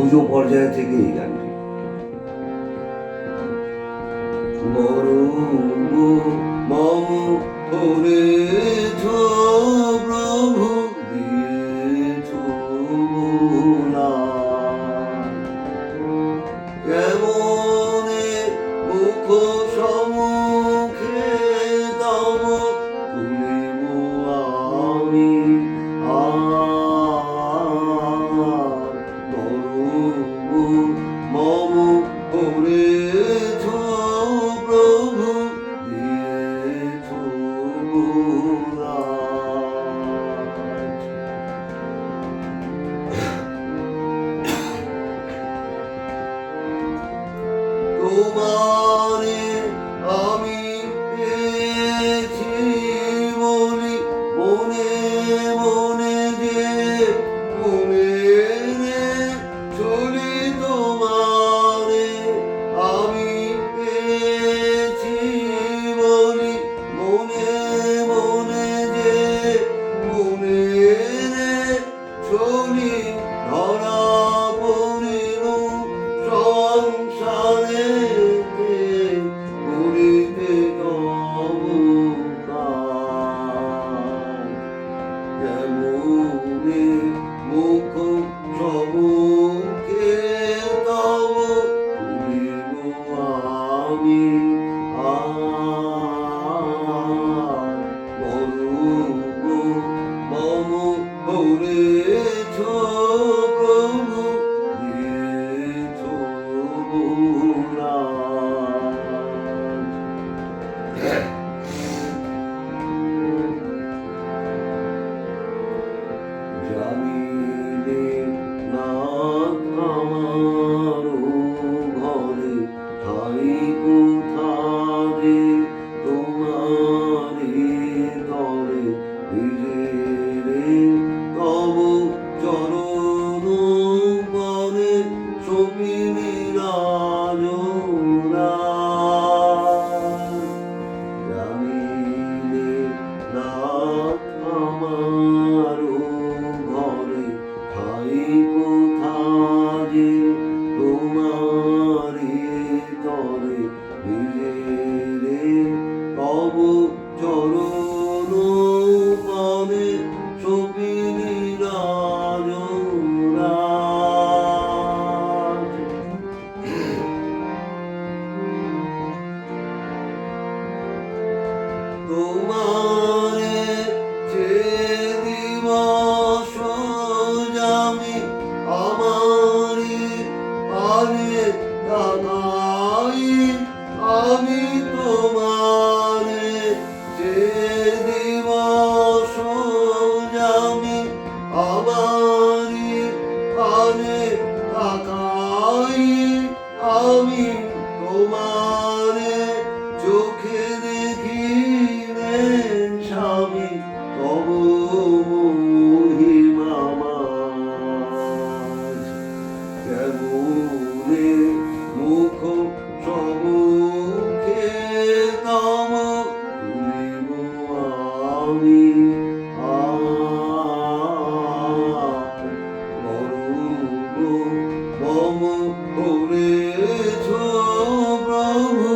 পুজো পর্যায়ে থেকে এই গানটি। মরম মম ধরে Good morning. Amen. i Jami. তোমারে যে দিবস আমি আমারি আরে দাদাই আমি তোমারে যে দিবস তব মহিমামাজ কেমনে মুখ সমুখে তম তুলিব আমি মম করেছ প্রভু